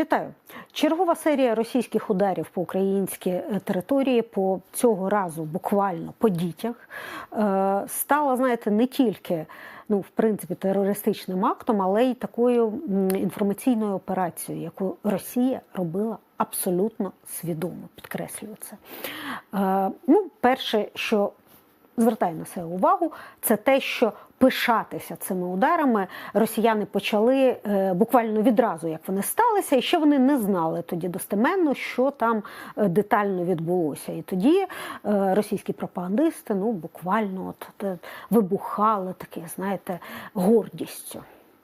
Вітаю! Чергова серія російських ударів по українській е, території по цього разу буквально по дітях е, стала, знаєте, не тільки ну, в принципі, терористичним актом, але й такою інформаційною операцією, яку Росія робила абсолютно свідомо, підкреслюю це. Е, ну, перше, що звертаю на себе увагу, це те, що пишатися цими ударами росіяни почали е, буквально відразу, як вони сталися, і ще вони не знали тоді достеменно, що там е, детально відбулося. І тоді е, російські пропагандисти ну буквально от, вибухали таке, знаєте, гордістю.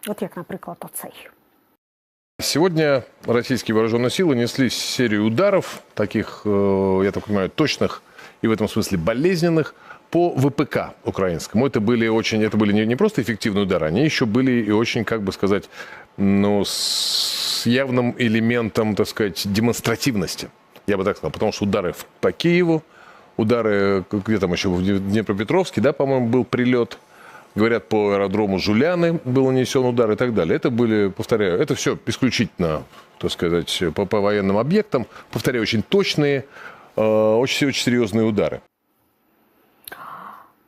От як, наприклад, оцей. Сегодня российские вооруженные силы несли серию ударов, таких, э, я так понимаю, точных и в этом смысле болезненных, по ВПК украинскому. Это были очень, это были не, просто эффективные удары, они еще были и очень, как бы сказать, ну, с явным элементом, так сказать, демонстративности. Я бы так сказал, потому что удары по Киеву, удары, где там еще, в Днепропетровске, да, по-моему, был прилет. Говорят, по аэродрому Жуляны был нанесен удар и так далее. Это были, повторяю, это все исключительно, так сказать, по, по военным объектам. Повторяю, очень точные, э, очень, очень серьезные удары.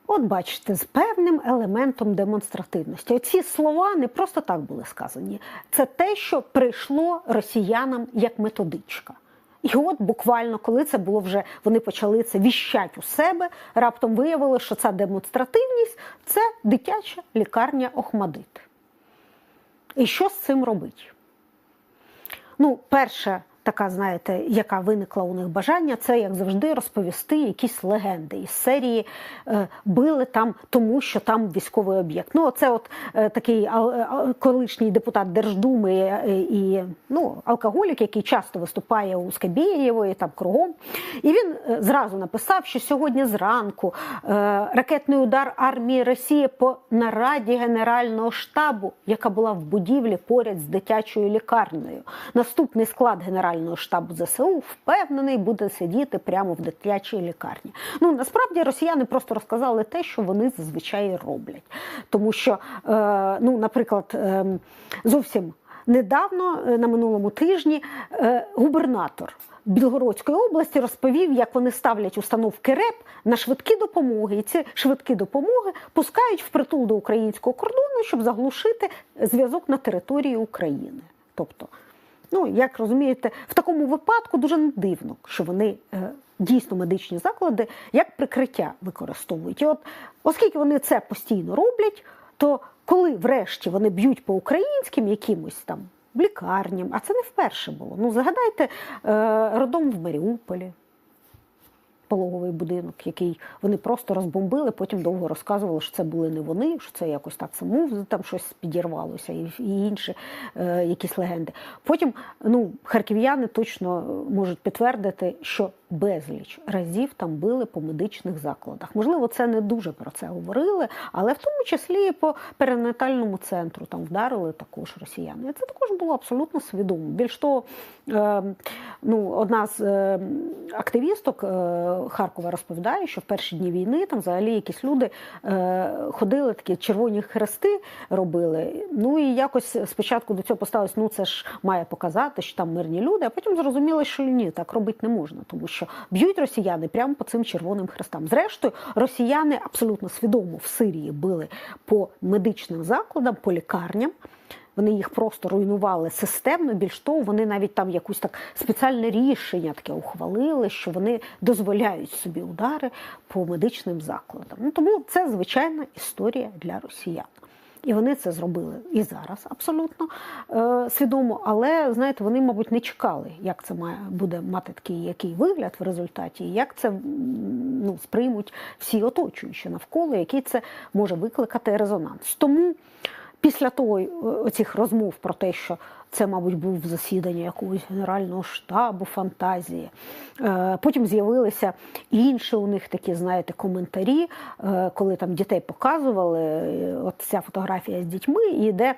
От бачите, з певним елементом демонстративності. Оці слова не просто так були сказані. Це те, що прийшло росіянам як методичка. І от буквально, коли це було вже, вони почали це віщать у себе, раптом виявилося, що ця демонстративність це дитяча лікарня Охмадит. І що з цим робить? Ну, перше, така, знаєте, яка виникла у них бажання, це як завжди розповісти якісь легенди із серії е, били там, тому що там військовий об'єкт. Ну, це от е, такий колишній депутат Держдуми е, і ну, алкоголік, який часто виступає у Скабєєвої там кругом. І він зразу написав, що сьогодні зранку ракетний удар армії Росії по нараді Генерального штабу, яка була в будівлі поряд з дитячою лікарнею. Наступний склад Генерального штабу ЗСУ впевнений буде сидіти прямо в дитячій лікарні. Ну насправді росіяни просто розказали те, що вони зазвичай роблять, тому що, е, ну, наприклад, е, зовсім. Недавно е, на минулому тижні губернатор Білгородської області розповів, як вони ставлять установки РЕП на швидкі допомоги, і ці швидкі допомоги пускають впритул до українського кордону, щоб заглушити зв'язок на території України. Тобто, ну як розумієте, в такому випадку дуже не дивно, що вони е, дійсно медичні заклади як прикриття використовують. І от, оскільки вони це постійно роблять, то коли врешті вони б'ють по українським якимось там лікарням, а це не вперше було. Ну згадайте е, родом в Маріуполі. Пологовий будинок, який вони просто розбомбили, потім довго розказували, що це були не вони, що це якось так само там щось підірвалося, і, інші е, якісь легенди. Потім ну, харків'яни точно можуть підтвердити, що безліч разів там били по медичних закладах. Можливо, це не дуже про це говорили, але в тому числі і по перинатальному центру там вдарили також росіяни. Це також було абсолютно свідомо. Більш того, е, ну, одна з е, активісток е, Харкова розповідає, що в перші дні війни там взагалі якісь люди е, ходили такі червоні хрести робили. Ну і якось спочатку до цього поставилось, ну це ж має показати, що там мирні люди, а потім зрозуміли, що ні, так робити не можна, тому що б'ють росіяни прямо по цим червоним хрестам. Зрештою, росіяни абсолютно свідомо в Сирії били по медичним закладам, по лікарням. Вони їх просто руйнували системно. Більш того, вони навіть там якусь так спеціальне рішення таке ухвалили, що вони дозволяють собі удари по медичним закладам. Ну тому це звичайна історія для росіян. І вони це зробили і зараз абсолютно е, свідомо. Але знаєте, вони, мабуть, не чекали, як це має буде мати такий який вигляд в результаті, і як це ну, сприймуть всі оточуючі навколо, який це може викликати резонанс. Тому після того е, оцих розмов про те, що це, мабуть, був засідання якогось генерального штабу, фантазії. Е, Потім з'явилися інші у них такі, знаєте, коментарі, е, коли там дітей показували. От ця фотографія з дітьми, і де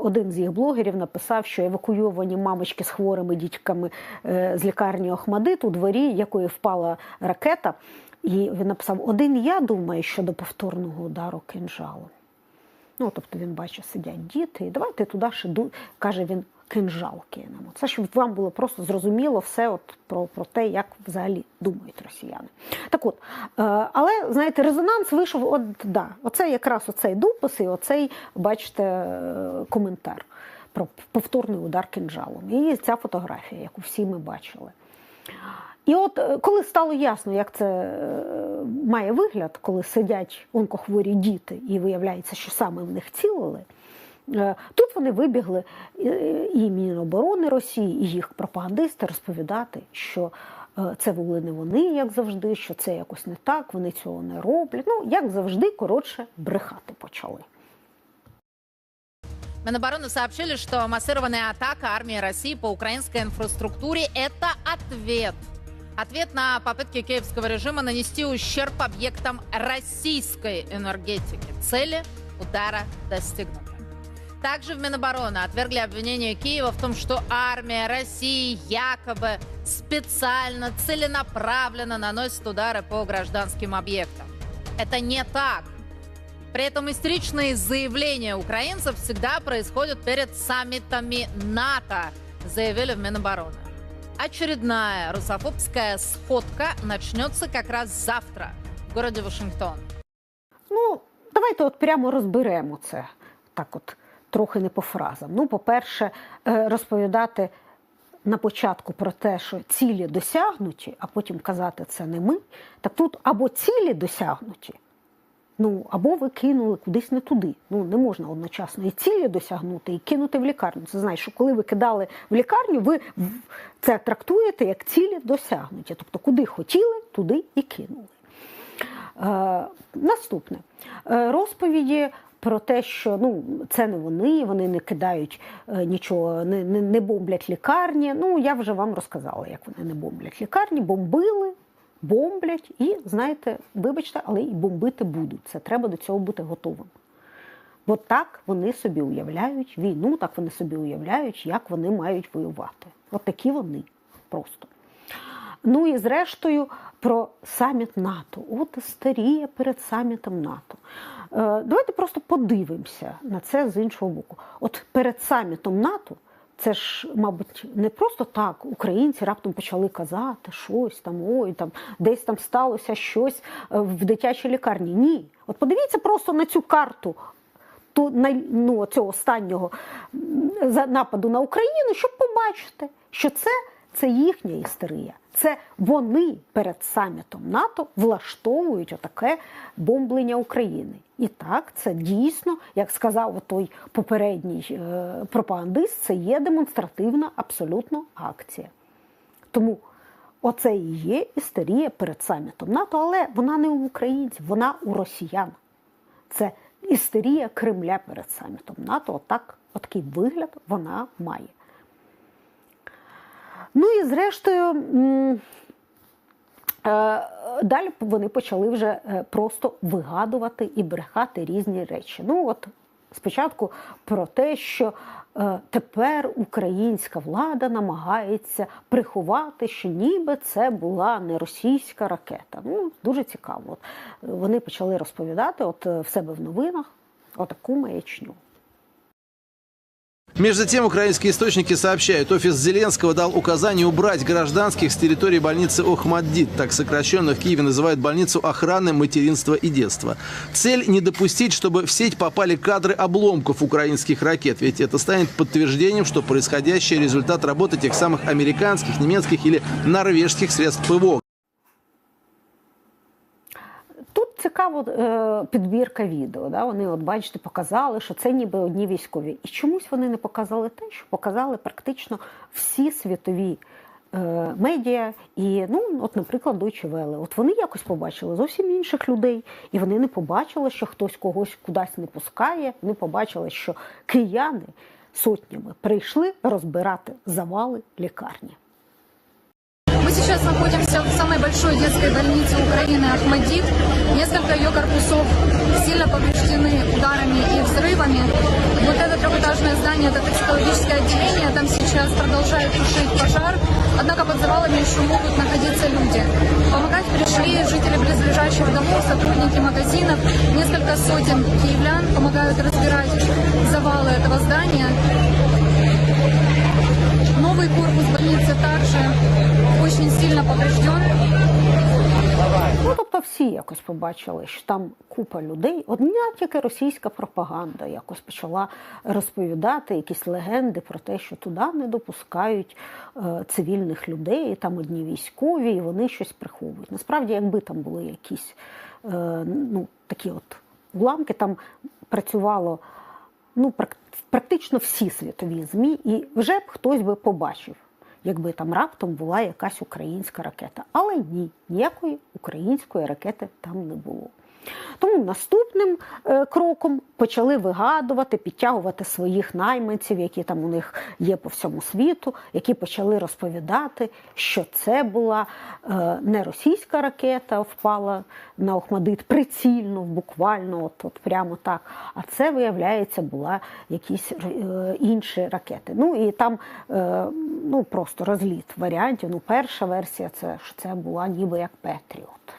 один з їх блогерів написав, що евакуйовані мамочки з хворими дітками е, з лікарні Охмадит, у дворі якої впала ракета. І він написав: один я думаю щодо повторного удару кинжалом. Ну, тобто він бачить, сидять діти, і давайте туди ще каже він кинжал кинемо. Це щоб вам було просто зрозуміло все от про, про те, як взагалі думають росіяни. Так от, е, але знаєте, резонанс вийшов. От да, оце якраз оцей допис і оцей, бачите, е, коментар про повторний удар кинжалом. І ця фотографія, яку всі ми бачили. І от е, коли стало ясно, як це е, має вигляд, коли сидять онкохворі діти, і виявляється, що саме в них цілили, е, тут вони вибігли і Міноборони Росії, і їх пропагандисти розповідати, що це були не вони, як завжди, що це якось не так, вони цього не роблять. Ну, як завжди, коротше, брехати почали. Минобороны сообщили, что массированная атака армии России по украинской инфраструктуре – это ответ. Ответ на попытки киевского режима нанести ущерб объектам российской энергетики. Цели удара достигнуты. Также в Минобороны отвергли обвинение Киева в том, что армия России якобы специально, целенаправленно наносит удары по гражданским объектам. Это не так. При этом истеричные заявления украинцев всегда происходят перед саммитами НАТО, заявили в Минобороны. Очередная русофобская сходка начнется как раз завтра в городе Вашингтон. Ну, давайте от прямо розберемо це так, от трохи не по фразам. Ну, по-перше, е, розповідати на початку про те, що цілі досягнуті, а потім казати це не ми. Так тут або цілі досягнуті, ну або ви кинули кудись не туди. Ну не можна одночасно і цілі досягнути, і кинути в лікарню. Це знаєш, що коли ви кидали в лікарню, ви це трактуєте як цілі досягнуті. Тобто, куди хотіли, туди і кинули. Е, наступне Е, розповіді про те, що ну це не вони, вони не кидають е, нічого, не, не, не бомблять лікарні. Ну я вже вам розказала, як вони не бомблять лікарні, бомбили, бомблять і знаєте, вибачте, але і бомбити будуть. Це треба до цього бути готовим. Бо так вони собі уявляють війну, так вони собі уявляють, як вони мають воювати. От такі вони просто. Ну і зрештою про саміт НАТО. От істерія перед самітом НАТО. Е, давайте просто подивимося на це з іншого боку. От перед самітом НАТО. Це ж, мабуть, не просто так українці раптом почали казати щось там, ой, там десь там сталося щось е, в дитячій лікарні. Ні. От подивіться просто на цю карту ту, ну, цього останнього нападу на Україну, щоб побачити, що це, це їхня істерія. Це вони перед самітом НАТО влаштовують отаке бомблення України. І так, це дійсно, як сказав той попередній е, пропагандист, це є демонстративна абсолютно акція. Тому оце і є істерія перед самітом НАТО, але вона не у українців, вона у росіян. Це істерія Кремля перед самітом НАТО. Отак, отакий вигляд вона має. Ну і зрештою, е, далі вони почали вже е, просто вигадувати і брехати різні речі. Ну, от спочатку про те, що е, тепер українська влада намагається приховати, що ніби це була не російська ракета. Ну, дуже цікаво. От, вони почали розповідати от в себе в новинах отаку маячню. Между тем, украинские источники сообщают, офис Зеленского дал указание убрать гражданских с территории больницы Охмаддит. Так сокращенно в Киеве называют больницу охраны материнства и детства. Цель не допустить, чтобы в сеть попали кадры обломков украинских ракет. Ведь это станет подтверждением, что происходящее результат работы тех самых американских, немецких или норвежских средств ПВО. Цікаво е, підбірка відео. Да? Вони, от бачите, показали, що це ніби одні військові. І чомусь вони не показали те, що показали практично всі світові е, медіа. І, ну, от, наприклад, Deutsche Welle. От вони якось побачили зовсім інших людей, і вони не побачили, що хтось когось кудись не пускає, не побачили, що кияни сотнями прийшли розбирати завали лікарні. Сейчас находимся в самой большой детской больнице Украины Ахмадит. Несколько ее корпусов сильно повреждены ударами и взрывами. Вот это трехэтажное здание, это токсикологическое отделение, там сейчас продолжают тушить пожар, однако под завалами еще могут находиться люди. Помогать пришли жители близлежащих домов, сотрудники магазинов, несколько сотен киевлян помогают разбирать завалы этого здания. также очень сильно поврежден. Ну, тобто всі якось побачили, що там купа людей. Одна тільки російська пропаганда якось почала розповідати якісь легенди про те, що туди не допускають е, цивільних людей, там одні військові, і вони щось приховують. Насправді, якби там були якісь е, ну, такі от уламки, там працювало ну, практично всі світові ЗМІ, і вже б хтось би побачив, якби там раптом була якась українська ракета. Але ні, ніякої української ракети там не було. Тому наступним е, кроком почали вигадувати, підтягувати своїх найманців, які там у них є по всьому світу, які почали розповідати, що це була е, не російська ракета, впала на Охмадит прицільно, буквально, от, от прямо так. А це, виявляється, була якісь е, інші ракети. Ну і там ну, просто розліт варіантів. Ну, перша версія це що це була ніби як Петріот.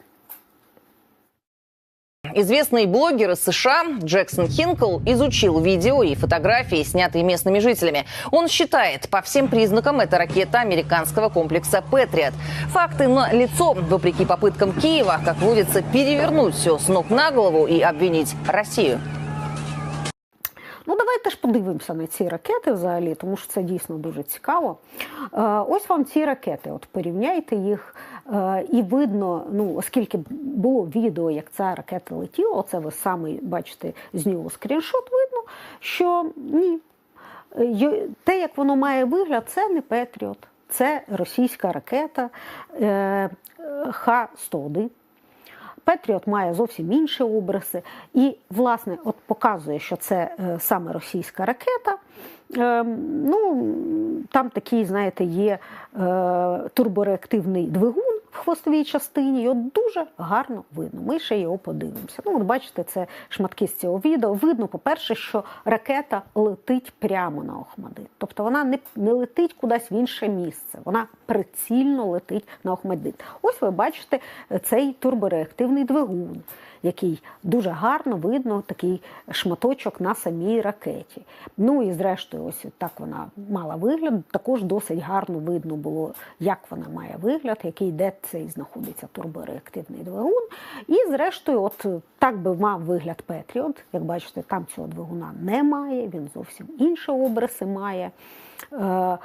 Известный блогер из США Джексон Хинкл изучил видео и фотографии, снятые местными жителями. Он считает, по всем признакам это ракета американского комплекса «Патриот». Факты на лицо, вопреки попыткам Киева, как водится, перевернуть все с ног на голову и обвинить Россию. Ну, давайте ж подивимося на ці ракети взагалі, тому що це дійсно дуже цікаво. Е, ось вам ці ракети. От порівняйте їх, е, І видно, ну оскільки було відео, як ця ракета летіла, оце ви саме бачите з нього скріншот, видно, що ні. Е, Те, як воно має вигляд, це не Петріот, це російська ракета е, е, Х-101. Петріот має зовсім інші обриси, і, власне, от показує, що це е, саме російська ракета. Е, ну, там такий, знаєте, є е, турбореактивний двигун в хвостовій частині. Його дуже гарно видно. Ми ще його подивимося. Ну, от бачите, це шматки з цього відео. Видно, по-перше, що ракета летить прямо на Охмадит. Тобто вона не, не летить кудись в інше місце, вона прицільно летить на Охмадит. Ось ви бачите цей турбореактивний двигун, який дуже гарно видно, такий шматочок на самій ракеті. Ну і зрештою, ось так вона мала вигляд. Також досить гарно видно було, як вона має вигляд, який де цей знаходиться турбореактивний двигун. І зрештою, от так би мав вигляд Петріот. Як бачите, там цього двигуна немає, він зовсім інші обриси має. Е,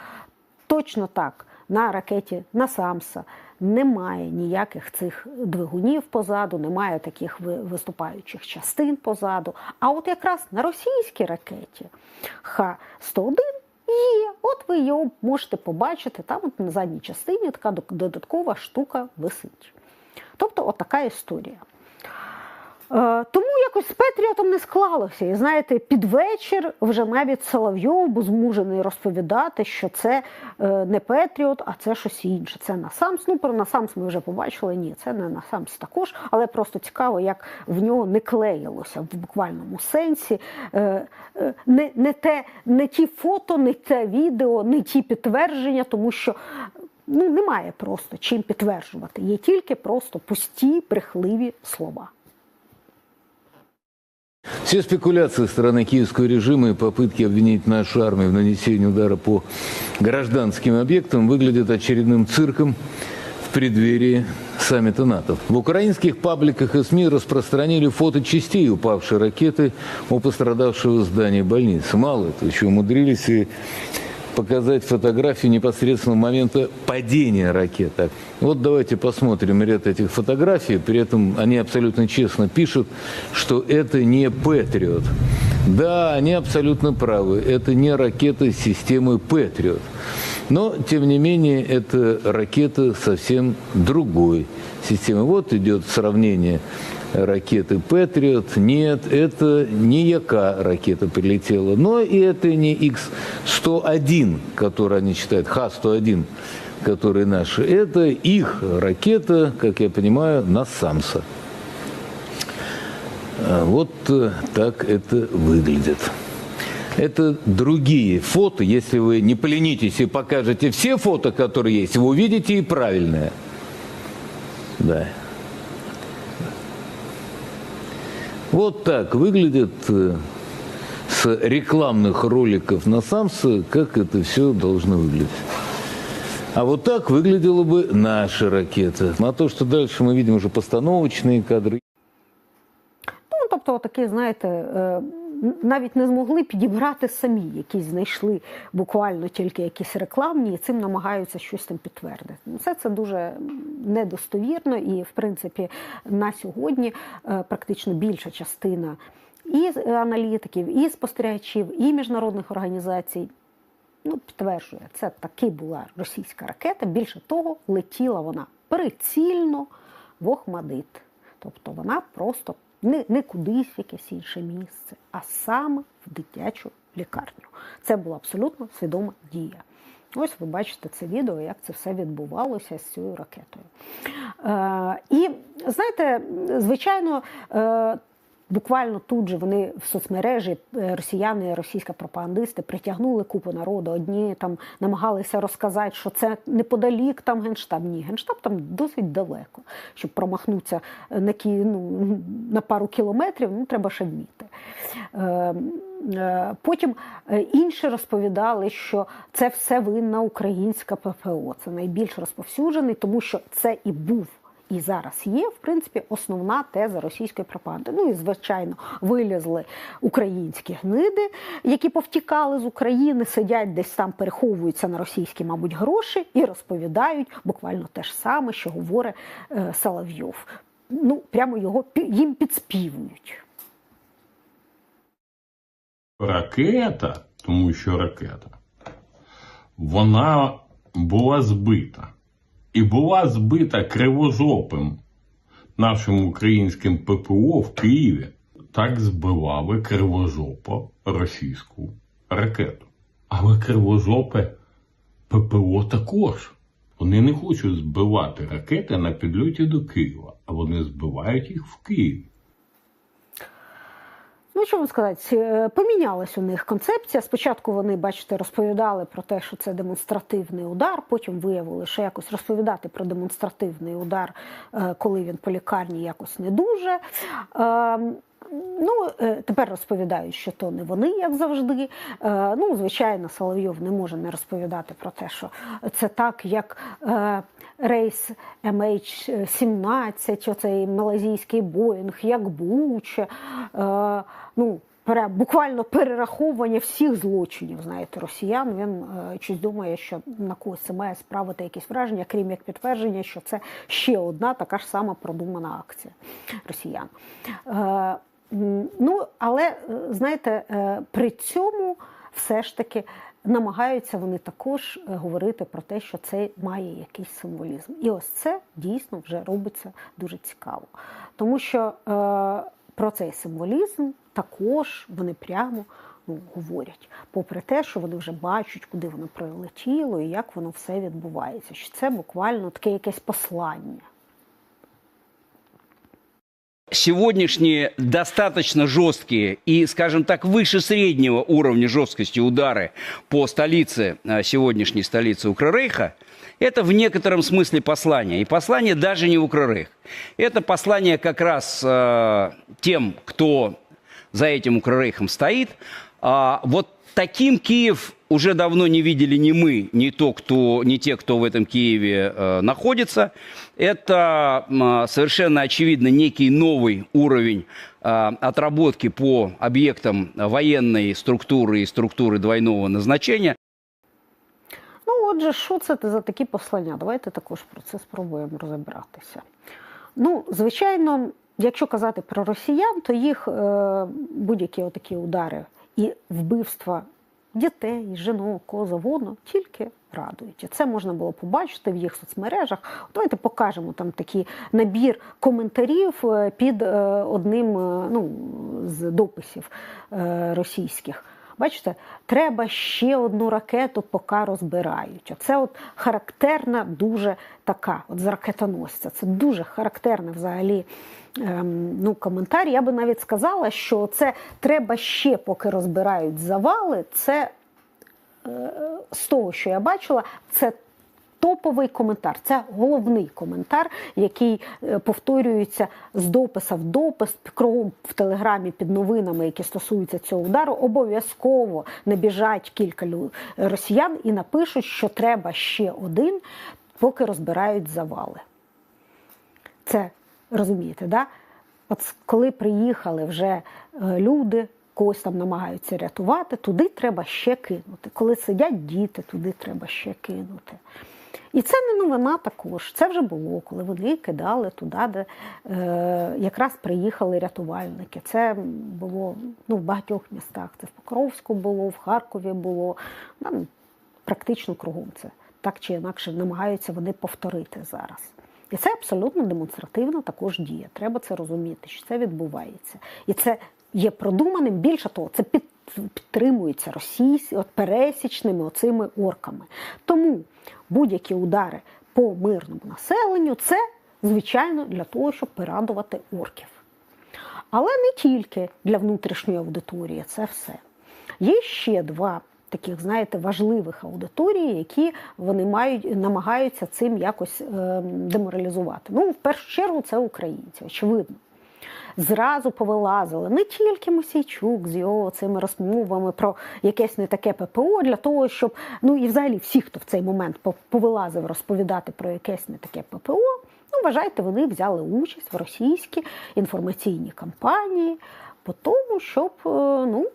точно так, на ракеті на Самса немає ніяких цих двигунів позаду, немає таких ви- виступаючих частин позаду. А от якраз на російській ракеті Х-101 є. От ви його можете побачити, там от на задній частині така додаткова штука висить. Тобто, от така історія. Е, Тому якось з Петріотом не склалося. І знаєте, під вечір вже навіть Соловйов був змушений розповідати, що це е, не Петріот, а це щось інше. Це Насамс. Ну, про Насамс ми вже побачили. Ні, це не Насамс також, але просто цікаво, як в нього не клеїлося в буквальному сенсі. Е, Не, не, те, не ті фото, не те відео, не ті підтвердження, тому що. Ну, немає просто чим підтверджувати. Є тільки просто пусті, брехливі слова. Все спекуляции стороны киевского режима и попытки обвинить нашу армию в нанесении удара по гражданским объектам выглядят очередным цирком в преддверии саммита НАТО. В украинских пабликах и СМИ распространили фото частей упавшей ракеты у пострадавшего здания больницы. Мало этого, еще умудрились и показать фотографию непосредственно момента падения ракеты. Вот давайте посмотрим ряд этих фотографий. При этом они абсолютно честно пишут, что это не Патриот. Да, они абсолютно правы. Это не ракета системы Патриот. Но, тем не менее, это ракета совсем другой системы. Вот идет сравнение ракеты «Патриот». Нет, это не яка ракета прилетела, но и это не Х-101, который они считают, Х-101, который наши. Это их ракета, как я понимаю, на Самса. А Вот э, так это выглядит. Это другие фото. Если вы не поленитесь и покажете все фото, которые есть, вы увидите и правильное. Да. Вот так выглядит э, с рекламных роликов на Самса, как это все должно выглядеть. А вот так выглядела бы наша ракета. А то, что дальше мы видим уже постановочные кадры, Ну, тобто, такі, знаєте, е, навіть не змогли підібрати самі, якісь знайшли буквально тільки якісь рекламні, і цим намагаються щось там підтвердити. Ну, Все це дуже недостовірно, і в принципі на сьогодні е, практично більша частина і аналітиків, і спостерігачів, і міжнародних організацій. Ну, підтверджує, це таки була російська ракета. Більше того, летіла вона прицільно в Охмадит. Тобто вона просто не, не кудись в якесь інше місце, а саме в дитячу лікарню. Це була абсолютно свідома дія. Ось ви бачите це відео, як це все відбувалося з цією ракетою. Е, і знаєте, звичайно, е, Буквально тут же вони в соцмережі е, росіяни, російська пропагандисти притягнули купу народу. Одні там намагалися розказати, що це неподалік там генштаб. Ні, генштаб там досить далеко. Щоб промахнутися на кі, ну, на пару кілометрів, ну треба ще вміти. Е, е, Потім е, інші розповідали, що це все винна українська ППО. Це найбільш розповсюджений, тому що це і був і зараз є, в принципі, основна теза російської пропаганди. Ну і звичайно, вилізли українські гниди, які повтікали з України, сидять десь там, переховуються на російські, мабуть, гроші і розповідають буквально те ж саме, що говорить е, Соловйов. Ну, прямо його їм підспівують. ракета, тому що ракета, вона була збита. І була збита кривожопим нашим українським ППО в Києві. Так збивали кривозопа російську ракету. Але кривожопе ППО також. Вони не хочуть збивати ракети на підльоті до Києва, а вони збивають їх в Києві. Ну, що вам сказати, е, помінялась у них концепція. Спочатку вони, бачите, розповідали про те, що це демонстративний удар. Потім виявили, що якось розповідати про демонстративний удар, е, коли він по лікарні, якось не дуже. Ну, е, тепер розповідають, що то не вони, як завжди. Е, Ну, звичайно, Соловйов не може не розповідати про те, що це так, як е, рейс MH17, оцей малазійський Боїнг, як Буча. Ну, буквально перераховування всіх злочинів, знаєте, росіян. Він щось думає, що на когось це має справити якесь враження, крім як підтвердження, що це ще одна така ж сама продумана акція росіян. Ну, але е, знаєте, е, при цьому все ж таки. Намагаються вони також е, говорити про те, що це має якийсь символізм. І ось це дійсно вже робиться дуже цікаво. Тому що про цей символізм також вони прямо ну, говорять, попри те, що вони вже бачать, куди воно прилетіло і як воно все відбувається. Що це буквально таке якесь послання. Сегодняшние достаточно жесткие и, скажем так, выше среднего уровня жесткости удары по столице, э, сегодняшней столице Укррейха, это в некотором смысле послание. И послание даже не Укррейх. Это послание как раз э, тем, кто за этим Укррейхом стоит. А, вот таким Киев уже давно не видели ни мы, ни, то, кто, ни те, кто в этом Киеве э, находится. Это м, совершенно очевидно некий новый уровень э, отработки по объектам военной структуры и структуры двойного назначения. Ну, отже, що це за такі послання? Давайте також про це спробуємо розібратися. Ну, звичайно, якщо казати про росіян, то їх е, будь-які отакі удари і вбивства дітей, жінок, кого завгодно тільки радують. І це можна було побачити в їх соцмережах. Давайте покажемо там такий набір коментарів е, під е, одним е, ну, з дописів російських. Бачите, треба ще одну ракету, поки розбирають. Це от характерна дуже така, от з ракетоносця. Це дуже характерний взагалі ем, ну, коментар. Я би навіть сказала, що це треба ще, поки розбирають завали. Це е, з того, що я бачила, це топовий коментар. Це головний коментар, який е, повторюється з дописа в допис кругом в телеграмі під новинами, які стосуються цього удару. Обов'язково набіжать кілька росіян і напишуть, що треба ще один, поки розбирають завали. Це розумієте, да? От коли приїхали вже е, люди, когось там намагаються рятувати, туди треба ще кинути. Коли сидять діти, туди треба ще кинути. І це не новина також. Це вже було, коли вони кидали туди, де е, якраз приїхали рятувальники. Це було ну, в багатьох містах. Це в Покровську було, в Харкові було. Там практично кругом це так чи інакше намагаються вони повторити зараз. І це абсолютно демонстративна також дія. Треба це розуміти, що це відбувається. І це є продуманим. Більше того, це під, підтримується російсь, от пересічними оцими орками. Тому будь-які удари по мирному населенню це звичайно для того, щоб порадувати орків. Але не тільки для внутрішньої аудиторії, це все. Є ще два таких, знаєте, важливих аудиторії, які вони мають, намагаються цим якось е, деморалізувати. Ну, в першу чергу, це українці, очевидно. Зразу повилазили не тільки Мосійчук з його цими розмовами про якесь не таке ППО для того, щоб ну і взагалі всі, хто в цей момент по- повилазив розповідати про якесь не таке ППО, ну вважайте, вони взяли участь в російській інформаційній кампанії по тому, щоб е, ну,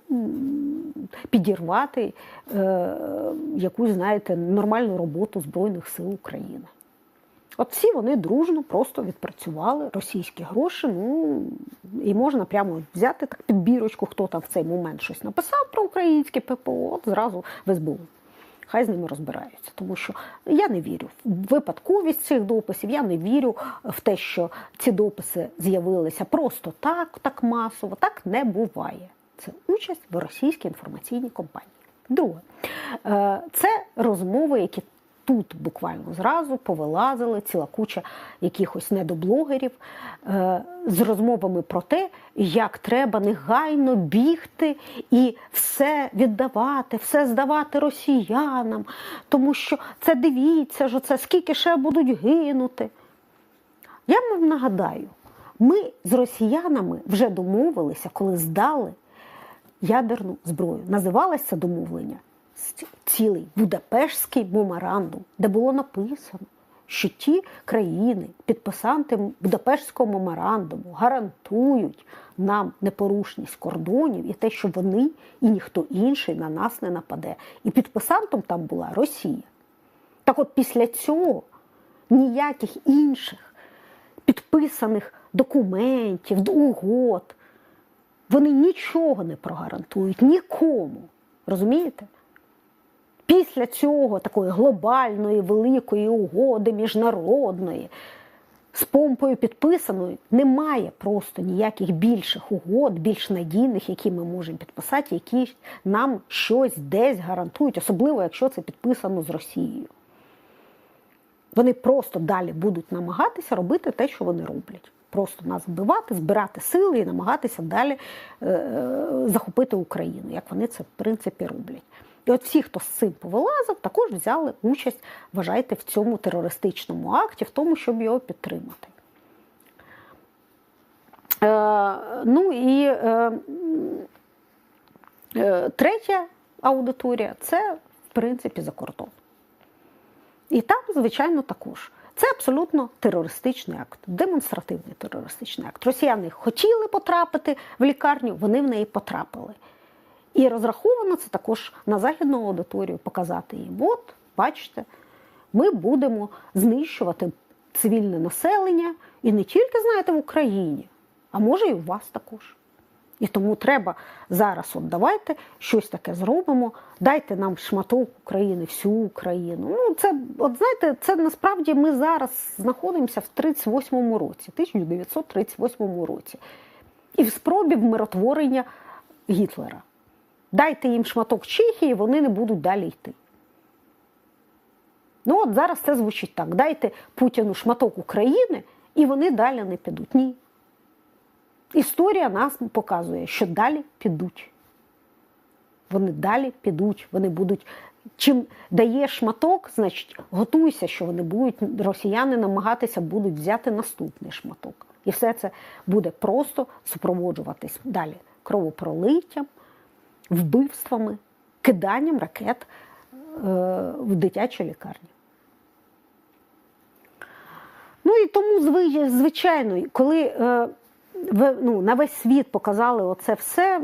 підірвати е, якусь, знаєте, нормальну роботу Збройних сил України. От всі вони дружно просто відпрацювали російські гроші. Ну і можна прямо взяти так підбірочку, хто там в цей момент щось написав про українське ППО, от зразу в СБУ. Хай з ними розбираються, тому що я не вірю в випадковість цих дописів. Я не вірю в те, що ці дописи з'явилися просто так, так масово. Так не буває. Це участь в російській інформаційній кампанії. Друге, е, це розмови, які тут буквально зразу повилазили ціла куча якихось недоблогерів е, з розмовами про те, як треба негайно бігти і все віддавати, все здавати росіянам, тому що це дивіться, що це скільки ще будуть гинути. Я вам нагадаю, ми з росіянами вже домовилися, коли здали ядерну зброю. Називалося домовлення цілий Будапештський меморандум, де було написано, що ті країни, підписанти Будапештського меморандуму, гарантують нам непорушність кордонів і те, що вони і ніхто інший на нас не нападе. І підписантом там була Росія. Так от після цього ніяких інших підписаних документів, угод, вони нічого не прогарантують нікому. Розумієте? Після цього такої глобальної великої угоди міжнародної з помпою підписаної немає просто ніяких більших угод, більш надійних, які ми можемо підписати, які нам щось десь гарантують, особливо якщо це підписано з Росією. Вони просто далі будуть намагатися робити те, що вони роблять. Просто нас вбивати, збирати сили і намагатися далі е- е- захопити Україну, як вони це в принципі роблять. І от всі, хто з цим повилазив, також взяли участь, вважайте, в цьому терористичному акті, в тому, щоб його підтримати. Е, ну і е, е, третя аудиторія це, в принципі, за кордон. І там, звичайно, також. Це абсолютно терористичний акт, демонстративний терористичний акт. Росіяни хотіли потрапити в лікарню, вони в неї потрапили. І розраховано це також на західну аудиторію, показати їм, от, бачите, ми будемо знищувати цивільне населення і не тільки, знаєте, в Україні, а може і у вас також. І тому треба зараз, от давайте щось таке зробимо, дайте нам шматок України, всю Україну. Ну, це, от знаєте, це насправді ми зараз знаходимося в 38-му році, 1938 році, і в спробі вмиротворення Гітлера. Дайте їм шматок Чехії, вони не будуть далі йти. Ну, от зараз це звучить так: дайте Путіну шматок України, і вони далі не підуть. Ні. Історія нас показує, що далі підуть. Вони далі підуть, вони будуть. Чим дає шматок, значить готуйся, що вони будуть, росіяни намагатися будуть взяти наступний шматок. І все це буде просто супроводжуватись далі кровопролиттям, вбивствами, киданням ракет е, в дитячі лікарні. Ну і тому, звичайно, коли е, ну, на весь світ показали оце все,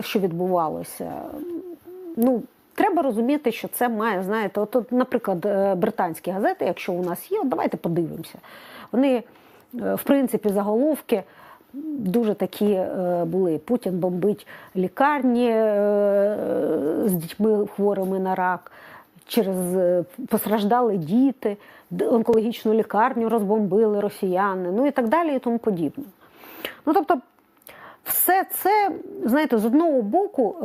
що відбувалося, ну, треба розуміти, що це має, знаєте, от, от, наприклад, е, британські газети, якщо у нас є, от давайте подивимося. Вони, в принципі, заголовки дуже такі е, були. Путін бомбить лікарні е, з дітьми хворими на рак. Через е, постраждали діти, онкологічну лікарню розбомбили росіяни, ну і так далі, і тому подібне. Ну тобто, все це, знаєте, з одного боку,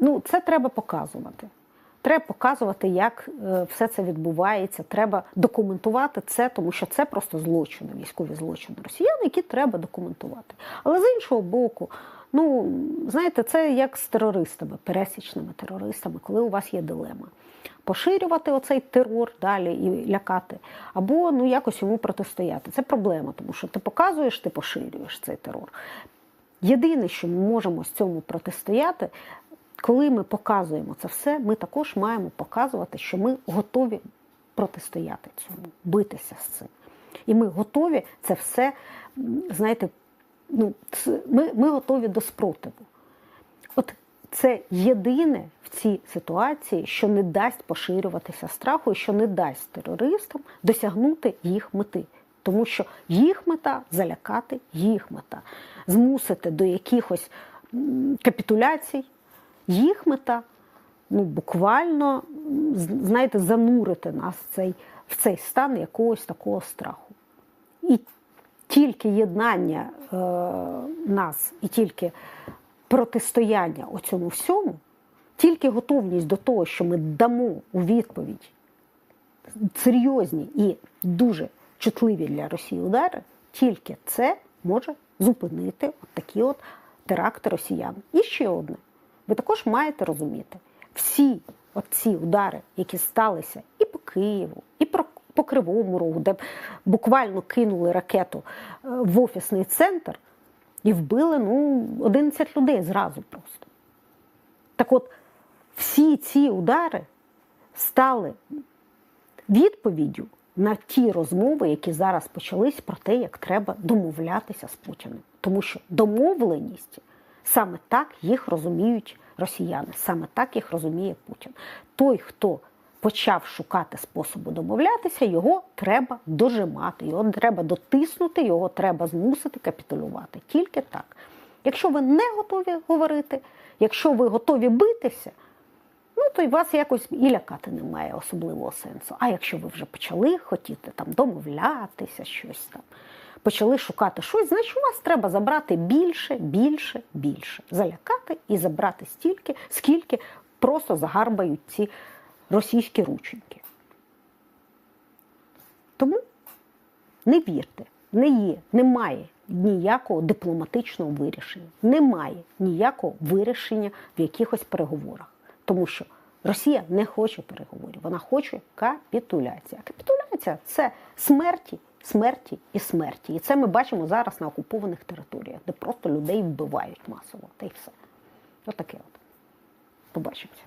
ну, це треба показувати. Треба показувати, як е, все це відбувається. Треба документувати це, тому що це просто злочини, військові злочини росіян, які треба документувати. Але з іншого боку, ну знаєте, це як з терористами, пересічними терористами, коли у вас є дилема. Поширювати оцей терор далі і лякати, або ну якось йому протистояти. Це проблема, тому що ти показуєш, ти поширюєш цей терор. Єдине, що ми можемо з цьому протистояти, коли ми показуємо це все, ми також маємо показувати, що ми готові протистояти цьому, битися з цим. І ми готові це все, знаєте, ну, ми, ми готові до спротиву. От це єдине в цій ситуації, що не дасть поширюватися страху і що не дасть терористам досягнути їх мети. Тому що їх мета залякати, їх мета змусити до якихось капітуляцій, їх мета ну, буквально знаєте, занурити нас в цей, в цей стан якогось такого страху. І тільки єднання е, нас і тільки протистояння оцьому всьому, тільки готовність до того, що ми дамо у відповідь серйозні і дуже чутливі для Росії удари, тільки це може зупинити такі от теракти росіян. І ще одне. Ви також маєте розуміти, всі ці удари, які сталися і по Києву, і по Кривому Рогу, де буквально кинули ракету е, в офісний центр і вбили ну, 11 людей зразу просто. Так от, всі ці удари стали відповіддю на ті розмови, які зараз почались про те, як треба домовлятися з Путіним. Тому що домовленість саме так їх розуміють росіяни, саме так їх розуміє Путін. Той, хто почав шукати способу домовлятися, його треба дожимати, його треба дотиснути, його треба змусити капітулювати. Тільки так. Якщо ви не готові говорити, якщо ви готові битися, ну то й вас якось і лякати немає особливого сенсу. А якщо ви вже почали хотіти там домовлятися, щось там, почали шукати щось, значить у вас треба забрати більше, більше, більше. Залякати і забрати стільки, скільки просто загарбають ці російські рученьки. Тому не вірте, не є, немає ніякого дипломатичного вирішення, немає ніякого вирішення в якихось переговорах. Тому що Росія не хоче переговорів, вона хоче капітуляції. А капітуляція це смерті, смерті і смерті. І це ми бачимо зараз на окупованих територіях, де просто людей вбивають масово. Та й все. Отаке от. Побачимося.